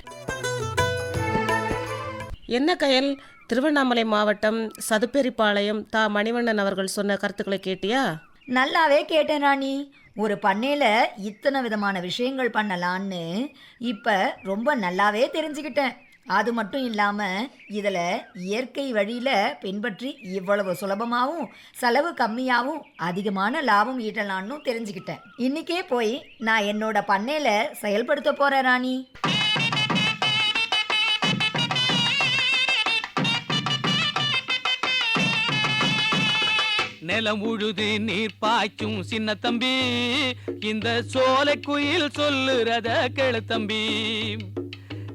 என்ன கயல்? திருவண்ணாமலை மாவட்டம் சதுப்பேரிப்பாளையம் தா. மணிவண்ணன் அவர்கள் சொன்ன கருத்துக்களை கேட்டியா? நல்லாவே கேட்டேன் ராணி. ஒரு பண்ணையில் இத்தனை விதமான விஷயங்கள் பண்ணலான்னு இப்போ ரொம்ப நல்லாவே தெரிஞ்சுக்கிட்டேன். அது மட்டும் இல்லாமல் இதில் இயற்கை வழியில் பின்பற்றி இவ்வளவு சுலபமாகவும் செலவு கம்மியாகவும் அதிகமான லாபம் ஈட்டலான்னு தெரிஞ்சுக்கிட்டேன். இன்றைக்கே போய் நான் என்னோட பண்ணையில் செயல்படுத்த போகிறேன் ராணி. நிலம் உழுது நீர் பாய்ச்சும் சின்ன தம்பி. இந்த சோலை குயில் சொல்லுறத கேளு தம்பி.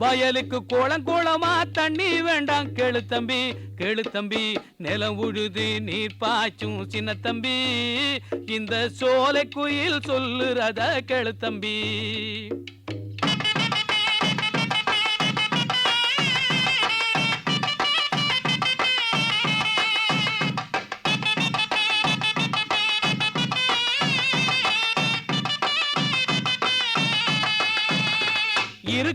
வயலுக்கு கோலம் கோலமா தண்ணி வேண்டாம். கேளு தம்பி கேளு தம்பி நிலம் உழுது நீர் பாய்ச்சும் சின்ன தம்பி. இந்த சோலை குயில் சொல்லுறத கேளு தம்பி.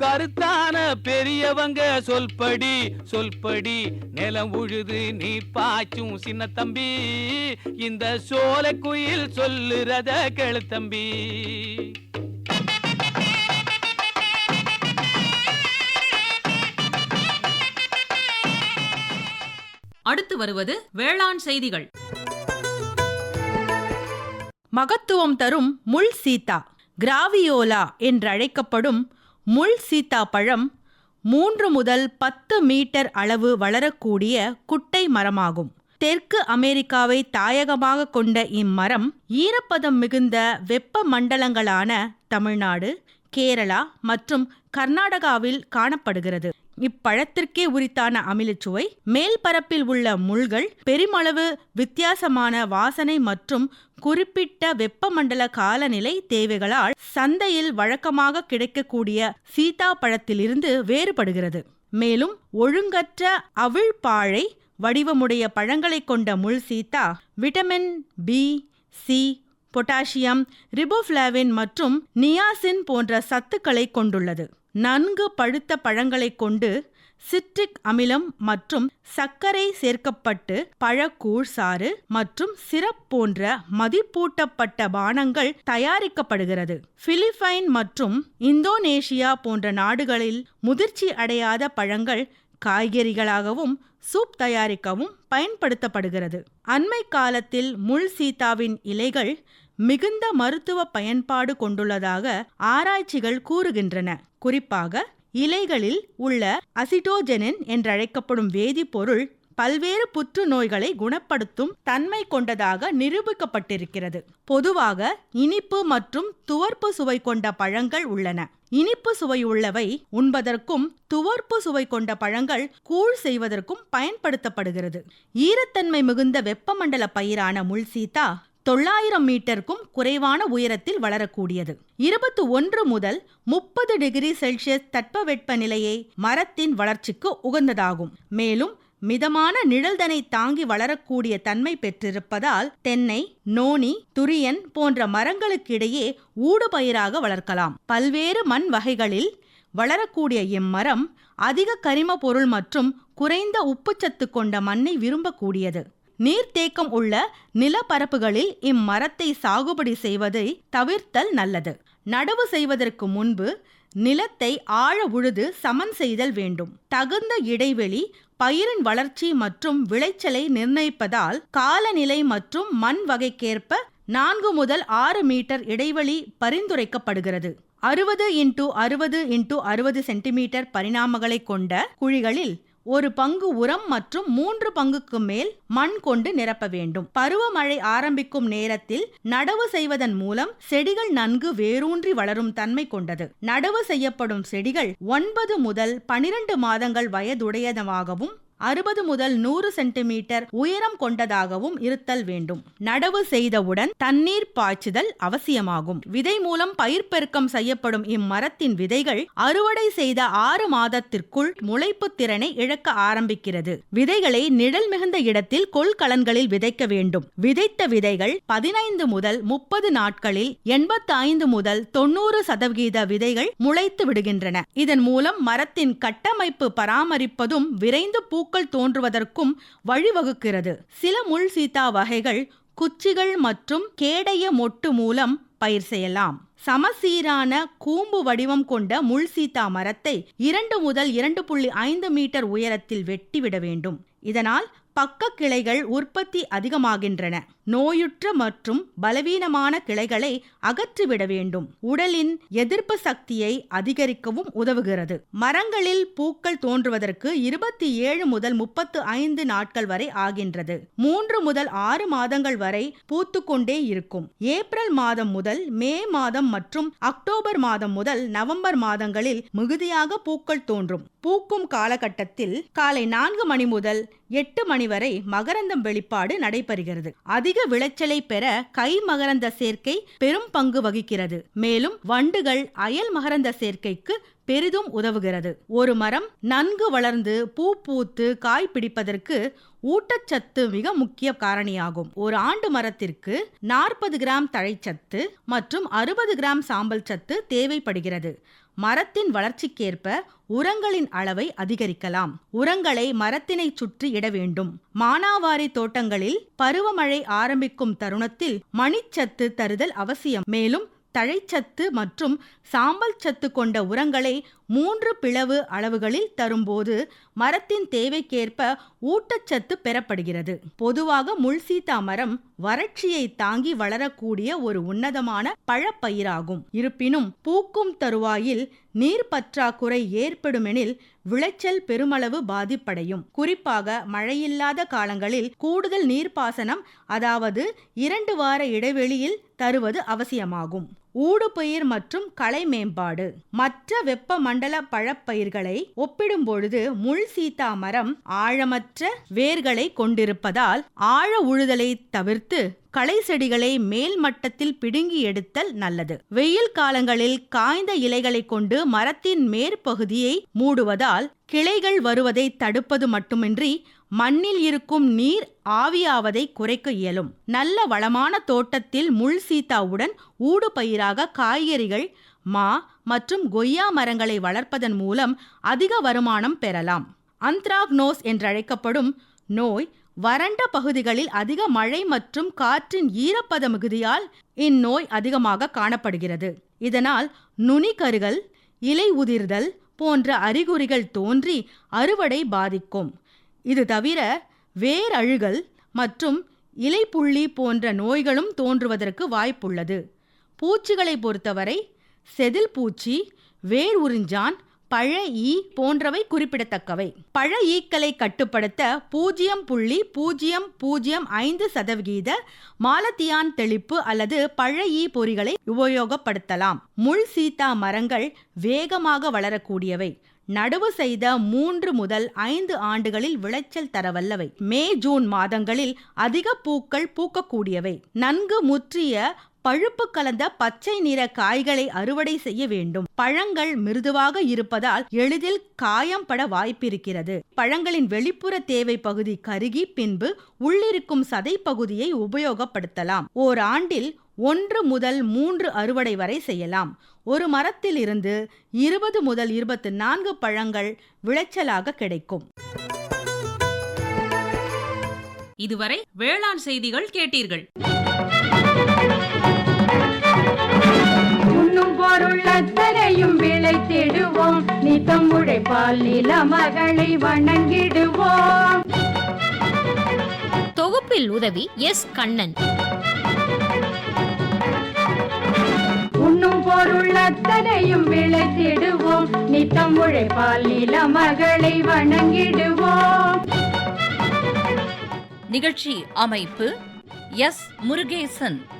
கருத்தான பெரியவங்க சொல்படி சொல்படி. நிலம் உழுது நீ பாய்ச்சும் சின்ன தம்பி. இந்த சோலை குயில் சொல்லுறத தம்பி. அடுத்து வருவது வேளாண் செய்திகள். மகத்துவம் தரும் முள் சீத்தா கிராவியோலா என்றழைக்கப்படும் முள் சீத்தாப்பழம் மூன்று முதல் பத்து மீட்டர் அளவு வளரக்கூடிய குட்டை மரமாகும். தெற்கு அமெரிக்காவை தாயகமாக கொண்ட இம்மரம் ஈரப்பதம் மிகுந்த வெப்ப மண்டலங்களான தமிழ்நாடு கேரளா மற்றும் கர்நாடகாவில் காணப்படுகிறது. இப்பழத்திற்கே உரித்தான அமிலச்சுவை மேல் பரப்பில் உள்ள முள்கள் பெருமளவு வித்தியாசமான வாசனை மற்றும் குறிப்பிட்ட வெப்பமண்டல காலநிலை தேவைகளால் சந்தையில் வழக்கமாக கிடைக்கக்கூடிய சீதா பழத்திலிருந்து வேறுபடுகிறது. மேலும் ஒழுங்கற்ற அவிழ்பாழை வடிவமுடைய பழங்களைக் கொண்ட முள் Sita vitamin B C potassium riboflavin மற்றும் நியாசின் போன்ற சத்துக்களை கொண்டுள்ளது. நன்கு பழுத்த பழங்களைக் கொண்டு சிட்ரிக் அமிலம் மற்றும் சர்க்கரை சேர்க்கப்பட்டு பழக்கூழ் சாறு மற்றும் சிரப் போன்ற மதிப்பூட்டப்பட்ட பானங்கள் தயாரிக்கப்படுகிறது. பிலிப்பைன் மற்றும் இந்தோனேஷியா போன்ற நாடுகளில் முதிர்ச்சி அடையாத பழங்கள் காய்கறிகளாகவும் சூப் தயாரிக்கவும் பயன்படுத்தப்படுகிறது. அண்மை காலத்தில் முள் சீதாவின் இலைகள் மிகுந்த மருத்துவ பயன்பாடு கொண்டுள்ளதாக ஆராய்ச்சிகள் கூறுகின்றன. குறிப்பாக இலைகளில் உள்ள அசிட்டோஜெனின் என்றழைக்கப்படும் வேதிப்பொருள் பல்வேறு புற்றுநோய்களை குணப்படுத்தும் தன்மை கொண்டதாக நிரூபிக்கப்பட்டிருக்கிறது. பொதுவாக இனிப்பு மற்றும் துவர்ப்பு சுவை கொண்ட பழங்கள் உள்ளன. இனிப்பு சுவையுள்ளவை உண்பதற்கும் துவர்ப்பு சுவை கொண்ட பழங்கள் கூழ் செய்வதற்கும் பயன்படுத்தப்படுகிறது. ஈரத்தன்மை மிகுந்த வெப்பமண்டல பயிரான முள்சீத்தா தொள்ளாயிரம் மீட்டருக்கும் குறைவான உயரத்தில் வளரக்கூடியது. இருபத்தி ஒன்று முதல் முப்பது டிகிரி செல்சியஸ் தட்பவெட்ப நிலையை மரத்தின் வளர்ச்சிக்கு உகந்ததாகும். மேலும் மிதமான நிழல்தனை தாங்கி வளரக்கூடிய தன்மை பெற்றிருப்பதால் தென்னை நோனி துரியன் போன்ற மரங்களுக்கிடையே ஊடுபயிராக வளர்க்கலாம். பல்வேறு மண் வகைகளில் வளரக்கூடிய இம்மரம் அதிக கரிம பொருள் மற்றும் குறைந்த உப்புச்சத்து கொண்ட மண்ணை விரும்பக்கூடியது. நீர்த்தேக்கம் உள்ள நிலப்பரப்புகளில் இம்மரத்தை சாகுபடி செய்வதை தவிர்த்தல் நல்லது. நடவு செய்வதற்கு முன்பு நிலத்தை ஆழ உழுது சமன் செய்தல் வேண்டும். தகுந்த இடைவெளி பயிரின் வளர்ச்சி மற்றும் விளைச்சலை நிர்ணயிப்பதால் காலநிலை மற்றும் மண் வகைக்கேற்ப நான்கு முதல் ஆறு மீட்டர் இடைவெளி பரிந்துரைக்கப்படுகிறது. அறுபது இன்டூ அறுபது இன்டூ அறுபது சென்டிமீட்டர் பரிணாமங்களை கொண்ட குழிகளில் ஒரு பங்கு உரம் மற்றும் மூன்று பங்குக்கு மேல் மண் கொண்டு நிரப்ப வேண்டும். பருவமழை ஆரம்பிக்கும் நேரத்தில் நடவு செய்வதன் மூலம் செடிகள் நன்கு வேரூன்றி வளரும் தன்மை கொண்டது. நடவு செய்யப்படும் செடிகள் ஒன்பது முதல் பனிரெண்டு மாதங்கள் வயதுடையதாகவும் அறுபது முதல் நூறு சென்டிமீட்டர் உயரம் கொண்டதாகவும் இருத்தல் வேண்டும். நடவு செய்தவுடன் தண்ணீர் பாய்ச்சுதல் அவசியமாகும். விதை மூலம் பயிர் பெருக்கம் செய்யப்படும் இம்மரத்தின் விதைகள் அறுவடை செய்த ஆறு மாதத்திற்குள் முளைப்பு திறனை இழக்க ஆரம்பிக்கிறது. விதைகளை நிழல் மிகுந்த இடத்தில் கொள்கலன்களில் விதைக்க வேண்டும். விதைத்த விதைகள் பதினைந்து முதல் முப்பது நாட்களில் எண்பத்தி ஐந்து முதல் தொண்ணூறு சதவிகித விதைகள் முளைத்து விடுகின்றன. இதன் மூலம் மரத்தின் கட்டமைப்பு பராமரிப்பதும் விரைந்து பூ பூக்கள் தோன்றுவதற்கும் வழிவகுக்கிறது. சில முள் சீதா வகைகள் குச்சிகள் மற்றும் கேடைய மொட்டு மூலம் பயிர் செய்யலாம். சமசீரான கூம்பு வடிவம் கொண்ட முள் சீதா மரத்தை இரண்டு முதல் இரண்டு புள்ளி ஐந்து மீட்டர் உயரத்தில் வெட்டிவிட வேண்டும். இதனால் பக்க கிளைகள் உற்பத்தி அதிகமாகின்றன. நோயுற்ற மற்றும் பலவீனமான கிளைகளை அகற்றிவிட வேண்டும். உடலின் எதிர்ப்பு சக்தியை அதிகரிக்கவும் உதவுகிறது. மரங்களில் பூக்கள் தோன்றுவதற்கு இருபத்தி ஏழு முதல் முப்பத்து ஐந்து நாட்கள் வரை ஆகின்றது. மூன்று முதல் ஆறு மாதங்கள் வரை பூத்துக்கொண்டே இருக்கும். ஏப்ரல் மாதம் முதல் மே மாதம் மற்றும் அக்டோபர் மாதம் முதல் நவம்பர் மாதங்களில் மிகுதியாக பூக்கள் தோன்றும். பூக்கும் காலகட்டத்தில் காலை நான்கு மணி முதல் எட்டு மணி வரை மகரந்தம் வெளிப்பாடு நடைபெறுகிறது. அதிக விளைச்சலை பெற கை மகரந்த சேர்க்கை பெரும் பங்கு வகிக்கிறது. மேலும் வண்டுகள் அயல் மகரந்த சேர்க்கைக்கு பெரிதும் உதவுகிறது. ஒரு மரம் நன்கு வளர்ந்து பூ பூத்து காய் பிடிப்பதற்கு ஊட்டச்சத்து மிக முக்கிய காரணியாகும். ஒரு ஆண்டு மரத்திற்கு நாற்பது கிராம் தழைச்சத்து மற்றும் அறுபது கிராம் சாம்பல் சத்து தேவைப்படுகிறது. மரத்தின் வளர்ச்சிக்கேற்ப உரங்களின் அளவை அதிகரிக்கலாம். உரங்களை மரத்தினை சுற்றி இட வேண்டும். மானாவாரி தோட்டங்களில் பருவமழை ஆரம்பிக்கும் தருணத்தில் மணிச்சத்து தருதல் அவசியம். மேலும் தழைச்சத்து மற்றும் சாம்பல் சத்து கொண்ட உரங்களை மூன்று பிளவு அளவுகளில் தரும்போது மரத்தின் தேவைக்கேற்ப ஊட்டச்சத்து பெறப்படுகிறது. பொதுவாக முள்சீத்தா மரம் வறட்சியை தாங்கி வளரக்கூடிய ஒரு உன்னதமான பழப்பயிராகும். இருப்பினும் பூக்கும் தருவாயில் நீர் பற்றாக்குறை ஏற்படுமெனில் விளைச்சல் பெருமளவு பாதிப்படையும். குறிப்பாக மழையில்லாத காலங்களில் கூடுதல் நீர்ப்பாசனம் அதாவது இரண்டு வார இடைவெளியில் தருவது அவசியமாகும். ஊடுபயிர் மற்றும் களை மேம்பாடு. மற்ற வெப்ப மண்டல பழப்பயிர்களை ஒப்பிடும் பொழுது முள் சீத்தா மரம் ஆழமற்ற வேர்களை கொண்டிருப்பதால் ஆழ உழுதலை தவிர்த்து களை செடிகளை மேல் மட்டத்தில் பிடுங்கி எடுத்தல் நல்லது. வெயில் காலங்களில் காய்ந்த இலைகளை கொண்டு மரத்தின் மேற்பகுதியை மூடுவதால் கிளைகள் வருவதை தடுப்பது மட்டுமின்றி மண்ணில் இருக்கும் நீர் ஆவியாவதை குறைக்க இயலும். நல்ல வளமான தோட்டத்தில் முள் சீத்தாவுடன் ஊடு பயிராக காய்கறிகள் மா மற்றும் கொய்யா மரங்களை வளர்ப்பதன் மூலம் அதிக வருமானம் பெறலாம். அந்த்ராக்னோஸ் என்றழைக்கப்படும் நோய் வறண்ட பகுதிகளில் அதிக மழை மற்றும் காற்றின் ஈரப்பத மிகுதியால் இந்நோய் அதிகமாக காணப்படுகிறது. இதனால் நுனிக்கருகள் இலை உதிர்தல் போன்ற அறிகுறிகள் தோன்றி அறுவடை பாதிக்கும். இது தவிர வேரழுகல் மற்றும் இலைப்புள்ளி போன்ற நோய்களும் தோன்றுவதற்கு வாய்ப்புள்ளது. பூச்சிகளை பொறுத்தவரை செதில் பூச்சி வேர் உறிஞ்சான் பழ ஈ போன்றவை குறிப்பிடத்தக்கவை. பழ ஈக்களை கட்டுப்படுத்த பூஜ்ஜியம் புள்ளி பூஜ்ஜியம் பூஜ்ஜியம் ஐந்து சதவிகித மாலத்தியான் தெளிப்பு அல்லது பழ ஈ பொறிகளை உபயோகப்படுத்தலாம். முள் சீத்தா மரங்கள் வேகமாக வளரக்கூடியவை. நடவு செய்த மூன்று முதல் ஐந்து ஆண்டுகளில் விளைச்சல் தரவல்லவை. மே ஜூன் மாதங்களில் அதிக பூக்கள் பூக்கக்கூடியவை. நன்கு முற்றிய பழுப்பு கலந்த பச்சை நிற காய்களை அறுவடை செய்ய வேண்டும். பழங்கள் மிருதுவாக இருப்பதால் எளிதில் காயம் பட வாய்ப்பிருக்கிறது. பழங்களின் வெளிப்புற தேவை பகுதி கருகி பின்பு உள்ளிருக்கும் சதை பகுதியை உபயோகப்படுத்தலாம். ஓர் ஆண்டில் ஒன்று முதல் மூன்று அறுவடை வரை செய்யலாம். ஒரு மரத்தில் இருந்து இருபது முதல் இருபத்து நான்கு பழங்கள் விளைச்சலாக கிடைக்கும். இதுவரை வேளாண் செய்திகள் கேட்டீர்கள். உண்ணும் பொருள் அத்தனையும் விளைத்திடுவோம். நித்தம் உழைப்பால் நில மகளை வணங்கிடுவோம். தொகுப்பில் உதவி எஸ் கண்ணன். உண்ணும் பொருள் அத்தனையும் விளைத்திடுவோம். நித்தம் உழைப்பால் நில மகளை வணங்கிடுவோம். நிகழ்ச்சி அமைப்பு எஸ் முருகேசன்.